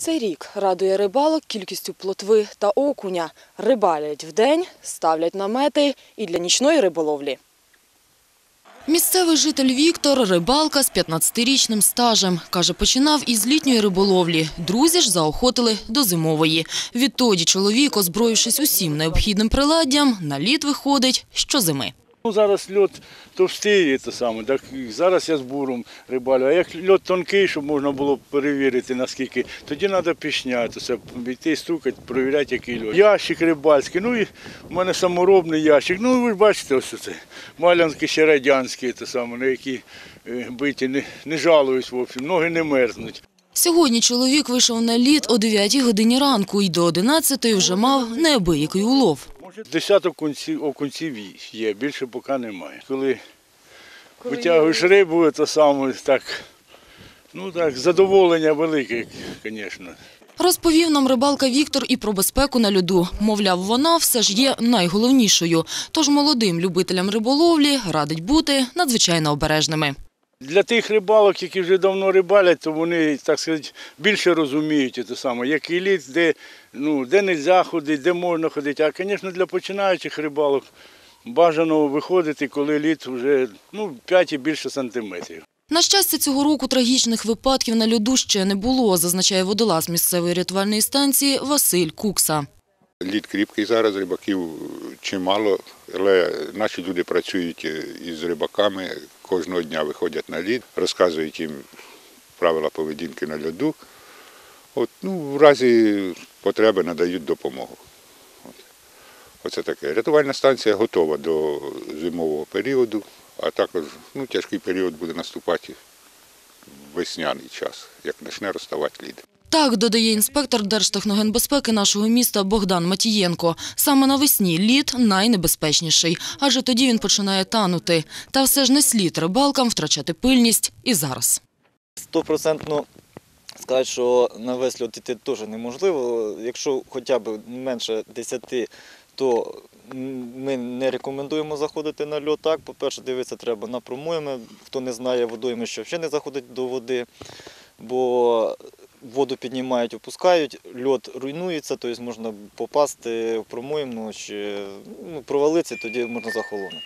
Цей рік радує рибалок кількістю плотви та окуня. Рибалять вдень, ставлять намети і для нічної риболовлі. Місцевий житель Віктор – рибалка з 15-річним стажем. Каже, починав із літньої риболовлі. Друзі ж заохотили до зимової. Відтоді чоловік, озброївшись усім необхідним приладдям, на лід виходить щозими. Ну, зараз льот товстий, саме. Так зараз я з буром рибалю. А як льот тонкий, щоб можна було перевірити наскільки, тоді треба пішняти, це йти стукати, перевіряти, який льот. Ящик рибальський. Ну і в мене саморобний ящик. Ну ви ж бачите, ось це. Малянський ще радянський, це саме, на які е, биті не, не жалуюсь, в общем, ноги не мерзнуть. Сьогодні чоловік вийшов на лід о 9 годині ранку і до 11 вже мав неабиякий улов. Може, десяток окунців, окунців є, більше поки немає. Коли витягуєш рибу, це саме так, ну так, задоволення велике, звісно. Розповів нам рибалка Віктор і про безпеку на льоду. Мовляв, вона все ж є найголовнішою. Тож молодим любителям риболовлі радить бути надзвичайно обережними. Для тих рибалок, які вже давно рибалять, то вони, так сказати, більше розуміють це саме, який лід, де, ну, де не можна ходити, де можна ходити. А, звісно, для починаючих рибалок бажано виходити, коли лід вже ну, 5 і більше сантиметрів. На щастя, цього року трагічних випадків на льоду ще не було, зазначає водолаз місцевої рятувальної станції Василь Кукса. Лід кріпкий зараз, рибаків чимало, але наші люди працюють е, із рибаками, кожного дня виходять на лід, розказують їм правила поведінки на льоду. От, ну, в разі потреби надають допомогу. От. Оце таке. Рятувальна станція готова до зимового періоду, а також ну, тяжкий період буде наступати весняний час, як почне розставати лід. Так, додає інспектор Держтехногенбезпеки нашого міста Богдан Матієнко. Саме навесні лід найнебезпечніший, адже тоді він починає танути. Та все ж не слід рибалкам втрачати пильність і зараз. Стопроцентно сказати, що на весь льот іти теж неможливо. Якщо хоча б менше 10, то ми не рекомендуємо заходити на льот. Так, по-перше, дивитися треба на промоями. Хто не знає водойми, що ще не заходить до води, бо воду піднімають, опускають, льот руйнується, тобто можна попасти в промоїмну ну, провалитися, тоді можна захолонути.